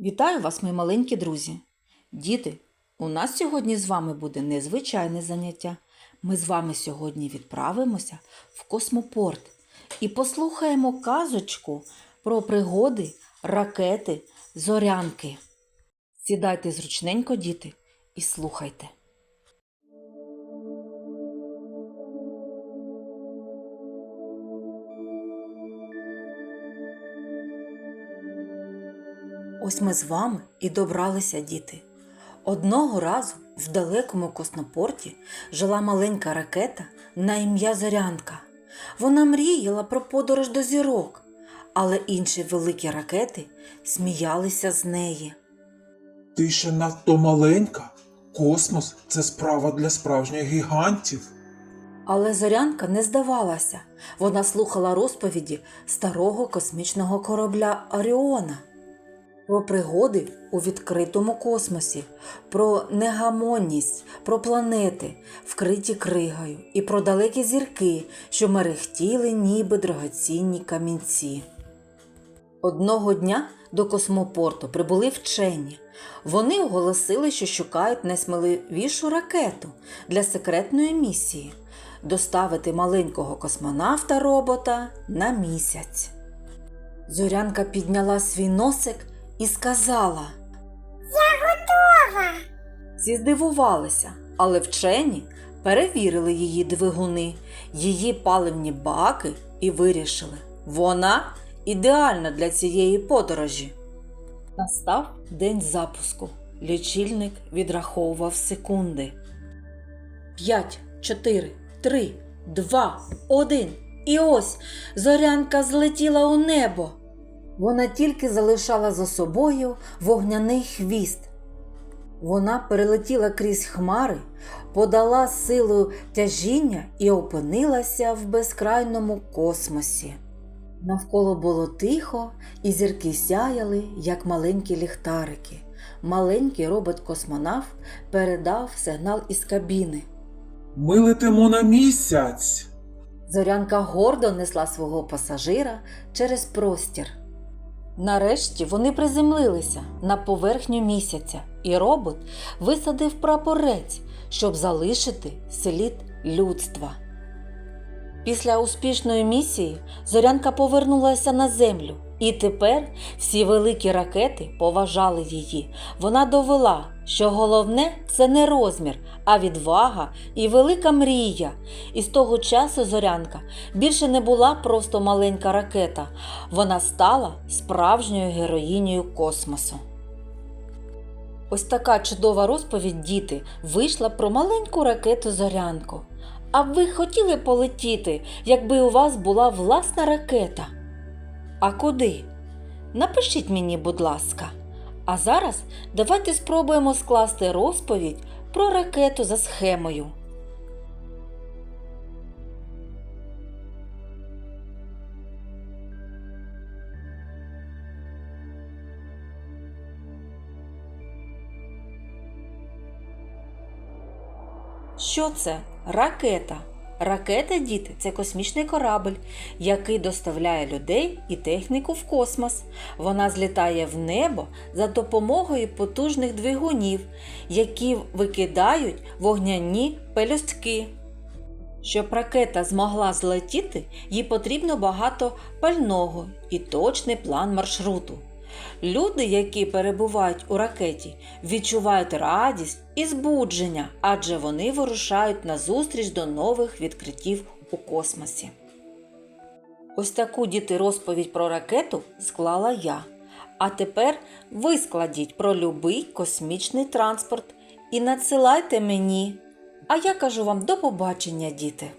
Вітаю вас, мої маленькі друзі. Діти, у нас сьогодні з вами буде незвичайне заняття. Ми з вами сьогодні відправимося в космопорт і послухаємо казочку про пригоди, ракети, зорянки. Сідайте зручненько, діти, і слухайте. Ось ми з вами і добралися, діти. Одного разу в далекому космопорті жила маленька ракета на ім'я Зорянка. Вона мріяла про подорож до зірок, але інші великі ракети сміялися з неї. Ти ще надто маленька. Космос це справа для справжніх гігантів. Але зорянка не здавалася. Вона слухала розповіді старого космічного корабля Оріона про пригоди у відкритому космосі, про негамонність, про планети, вкриті кригою, і про далекі зірки, що мерехтіли, ніби драгоцінні камінці. Одного дня до космопорту прибули вчені. Вони оголосили, що шукають найсміливішу ракету для секретної місії доставити маленького космонавта робота на місяць. Зорянка підняла свій носик і сказала: Я готова. Всі здивувалися, але вчені перевірили її двигуни, її паливні баки і вирішили, вона ідеальна для цієї подорожі. Настав день запуску. Лічильник відраховував секунди. П'ять, чотири, три, два, один. І ось зорянка злетіла у небо. Вона тільки залишала за собою вогняний хвіст. Вона перелетіла крізь хмари, подала силу тяжіння і опинилася в безкрайному космосі. Навколо було тихо, і зірки сяяли, як маленькі ліхтарики. Маленький робот-космонавт передав сигнал із кабіни. Ми летимо на місяць. Зорянка гордо несла свого пасажира через простір. Нарешті вони приземлилися на поверхню місяця, і робот висадив прапорець, щоб залишити слід людства. Після успішної місії зорянка повернулася на землю, і тепер всі великі ракети поважали її. Вона довела, що головне це не розмір, а відвага і велика мрія. І з того часу зорянка більше не була просто маленька ракета, вона стала справжньою героїнею космосу. Ось така чудова розповідь, діти, вийшла про маленьку ракету зорянку. А ви хотіли полетіти, якби у вас була власна ракета? А куди? Напишіть мені, будь ласка. А зараз давайте спробуємо скласти розповідь про ракету за схемою. Що це? Ракета. Ракета, діти, це космічний корабль, який доставляє людей і техніку в космос. Вона злітає в небо за допомогою потужних двигунів, які викидають вогняні пелюстки. Щоб ракета змогла злетіти, їй потрібно багато пального і точний план маршруту. Люди, які перебувають у ракеті, відчувають радість і збудження, адже вони вирушають назустріч до нових відкриттів у космосі. Ось таку діти розповідь про ракету склала я. А тепер ви складіть про любий космічний транспорт і надсилайте мені. А я кажу вам до побачення, діти!